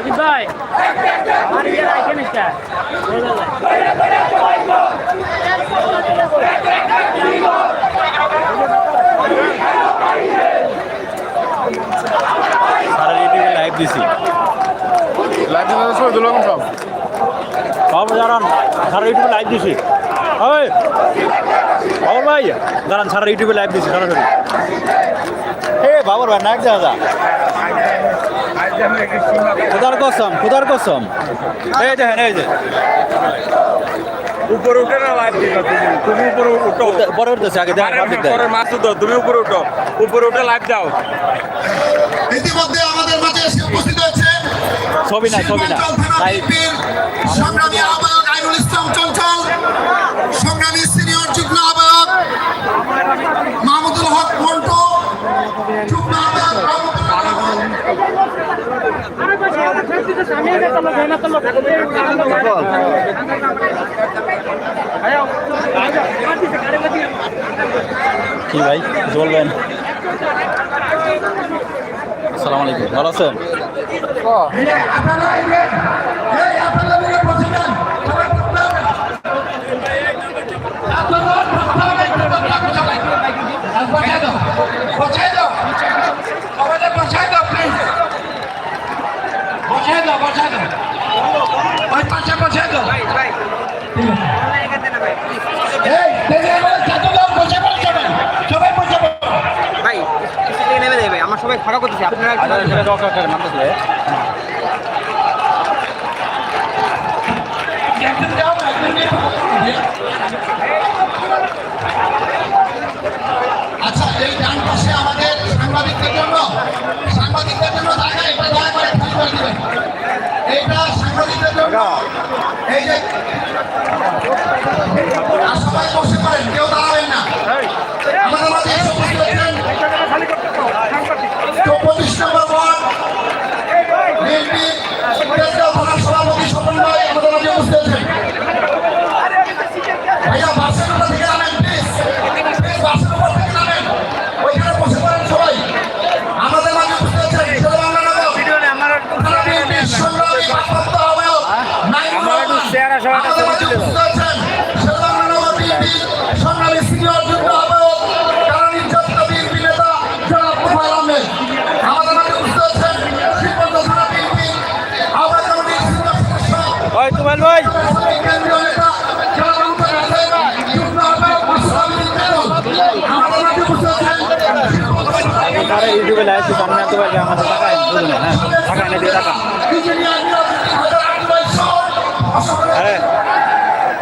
রাজীব ভাই। আমার ইয়ে রাখেন একটা সারা ইউটিউবে লাইভ দিছি লাইভ দিতে সময় দুলো সব সব জানান সারা ইউটিউবে লাইভ দিছি ওই বাবর ভাই দাঁড়ান সারা ইউটিউবে লাইভ দিছি এ বাবর ভাই নাক যা। খুদার কসম খুদার কসম। এই দেখেন এই যে। উপরে উঠে না লাইভ দিবা তুমি তুমি উপরে উঠো। বড় উঠতেছে আগে দেখেন আরে পাবলিক পরে মাছ তো তুমি উপরে উঠো। উপরে উঠে লাইভ দাও। ইতিমধ্যে আমাদের মাঝে এসে উপস্থিত হয়েছে ছবি না ছবি না শিল্পাঞ্চল থানা লাইভ বিএনপির সংগ্রামী আহ্বায়ক আইনুল ইসলাম চঞ্চল সংগ্রামী কি ভাই বলবেন? আসসালামু আলাইকুম ভালো আছেন আপনারা আইবেন এই আপনারা মিলে বসে যান সবাই বসতে হবে। আপনারা বসাই দাও বসাই দাও সবাই বসাই দাও প্লিজ বসাই দাও বসাই দাও ওই পাশে বসাই দাও এই দেখে এবার চাচু দাও বসে পড়ো সবাই সবাই বসে পড়ো ভাই কিছু থেকে নেমে দেবে আমার সবাই ফাঁকা করতেছে আপনারা আচ্ছা এই ডান পাশে আমাদের সাংবাদিকদের জন্য সাংবাদিকদের জন্য জায়গা এটা দয়া করে ঠিক করে দিবেন। এইটা সাংবাদিকদের জন্য এই যে আর সবাই বসে টাকা হ্যাঁ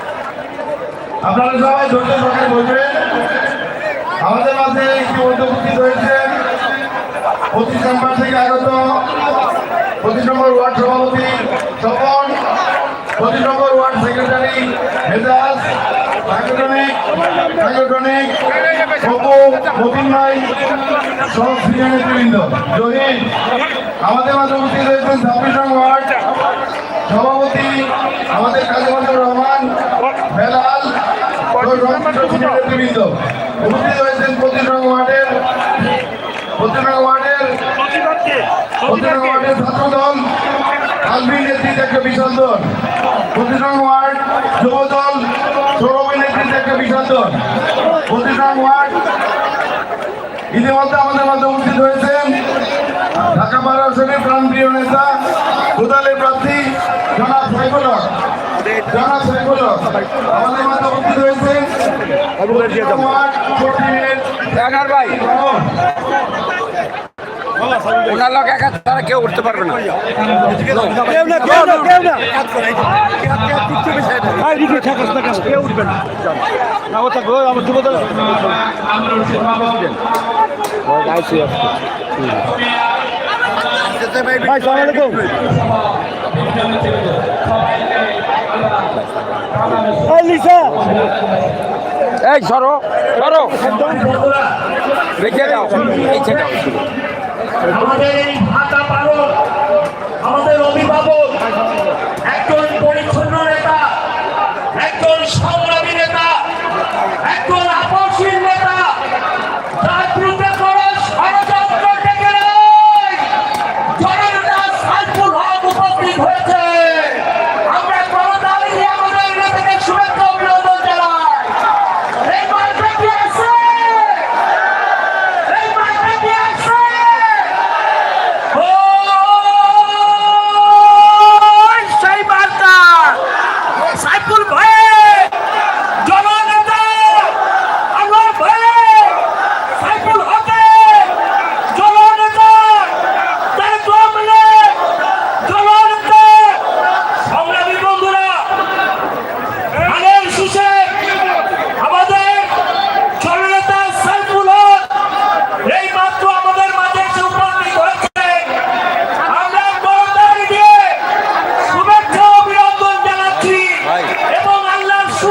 টাকা আপনারা সবাই ধৈর্য আমাদের মাঝে ইতিমধ্যে উপস্থিত পঁচিশ নম্বর থেকে আগত পঁচিশ নম্বর ওয়ার্ড সভাপতি তপন পঁচিশ নম্বর ওয়ার্ড সেক্রেটারি মেজাজ আমাদের মাঝে উপস্থিত হয়েছেন ছাব্বিশ ওয়ার্ড সভাপতি আমাদের কাজীবন্দর রহমান, বেলাল নেতৃবৃন্দ। উপস্থিত হয়েছেন পঁচিশ নং ওয়ার্ডের, পঁচিশ ওয়ার্ডের পঁচিশ ওয়ার্ডের ছাত্র দল আলবির নেতৃত্বে একটা বিশাল দল। পঁচিশ ওয়ার্ড যুব দল সৌরভের নেতৃত্বে একটা বিশাল দল পঁচিশ নং ওয়ার্ড ইতিমধ্যে আমাদের মধ্যে উপস্থিত হয়েছেন ঢাকা বার আসনের প্রাণপ্রিয় নেতা কোদালের প্রার্থী জনাব সাইফুল জনাব সাইফুল আমাদের মধ্যে উপস্থিত হয়েছেন ওয়ার্ড ভাই ওনার লোক একা তারা কেউ উঠতে পারবে না। কেউ না কেউ না কেউ না। কেউ উঠবে আমার ভাই এই সরো সরো। রেখে দাও রেখে দাও আমাদের এই ভাতা পালন আমাদের অভিভাবক একজন পরিচ্ছন্ন নেতা একজন সংগ্রামী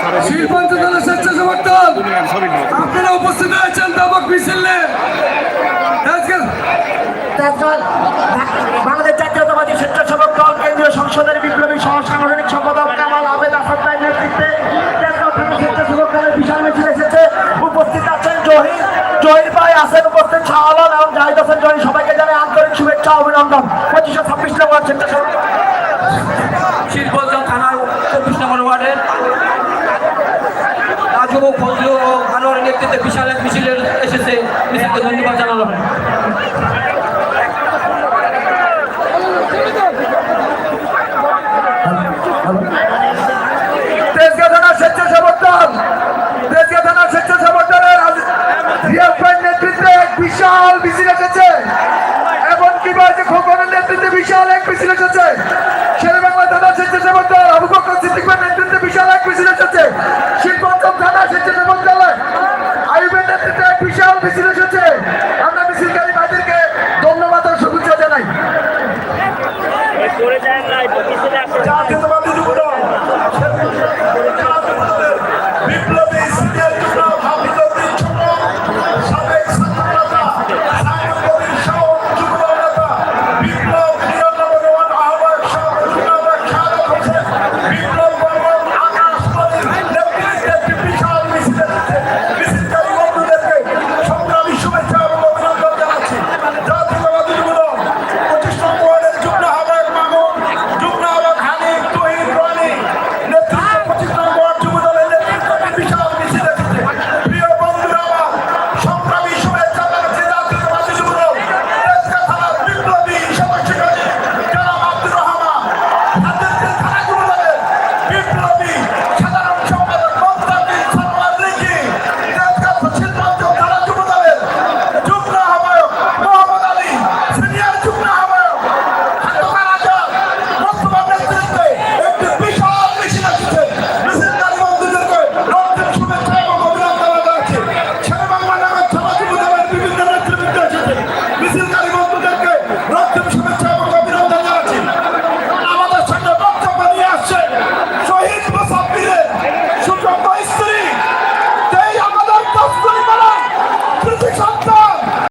সারা শিল্পাঞ্চল স্বেচ্ছাসেবক দল। আপনারা উপস্থিত হয়েছেন দাবক মিছিলে। বাংলাদেশ জাতীয়তাবাদী স্বেচ্ছাসেবক দল কেন্দ্রীয় সংসদের বিপ্লবী সহসাংগঠনিক সম্পাদক কামাল আবেদ আসাদ নেতৃত্বে স্বেচ্ছাসেবক দলের বিশাল মিছিল এসেছে। উপস্থিত আছেন জহির। জহির ভাই আছেন উপস্থিত শাহ আলম এবং জাহিদ হোসেন জহির। সবাইকে জানাই আন্তরিক শুভেচ্ছা ও অভিনন্দন। পঁচিশশো ছাব্বিশ নম্বর দল। শিল্পগঞ্জ থানার চব্বিশ নম্বর ওয়ার্ডের রাজু ফজলু ও আনোয়ারের নেতৃত্বে বিশাল এক মিছিলের এসেছে। মিছিলকে ধন্যবাদ জানানো হয় তেজগাঁ থানার স্বেচ্ছাসেবক বিশাল এক মিছিল এসেছে বাংলা দাদা দল। আবু বকর সিদ্দিক